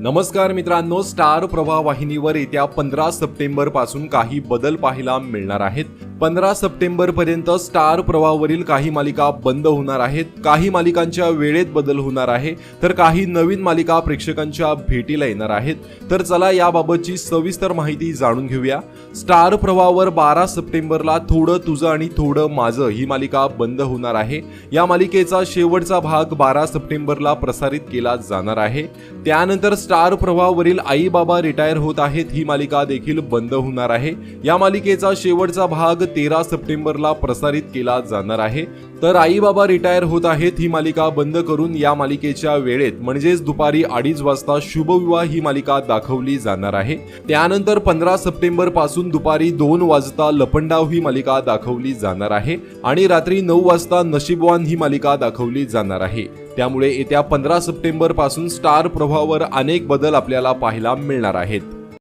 नमस्कार मित्रांनो स्टार प्रभा वाहिनीवर येत्या पंधरा सप्टेंबरपासून काही बदल पाहायला मिळणार आहेत. पंधरा सप्टेंबर पर्यंत स्टार प्रवाहावरील काही मालिका बंद होणार आहेत. काही मालिकांच्या वेळेत बदल होणार आहे. तर काही नवीन मालिका प्रेक्षकांच्या भेटीला येणार आहेत. तर चला याबाबतची सविस्तर माहिती जाणून घेऊया. स्टार प्रवाहावर बारा सप्टेंबरला थोडं तुझं आणि थोडं माझं ही मालिका बंद होणार आहे. या मालिकेचा शेवटचा भाग बारा सप्टेंबरला प्रसारित केला जाणार आहे. त्यानंतर स्टार प्रवाहावरील आई बाबा रिटायर होत आहेत. ही मालिका देखील बंद होणार आहे. या मालिकेचा शेवटचा भाग तेरा सप्टेंबरला प्रसारित केला जाणार आहे. तर आई बाबा रिटायर होत आहेत ही मालिका बंद करून या मालिकेच्या वेळेत म्हणजेच दुपारी अडीच वाजता शुभविवाह ही मालिका दाखवली जाणार आहे. त्यानंतर पंधरा सप्टेंबरपासून दुपारी दोन वाजता लपंडाव ही मालिका दाखवली जाणार आहे आणि रात्री नऊ वाजता नशीबवान ही मालिका दाखवली जाणार आहे. त्यामुळे येत्या पंधरा सप्टेंबरपासून स्टार प्रभावावर अनेक बदल आपल्याला पाहायला मिळणार आहेत.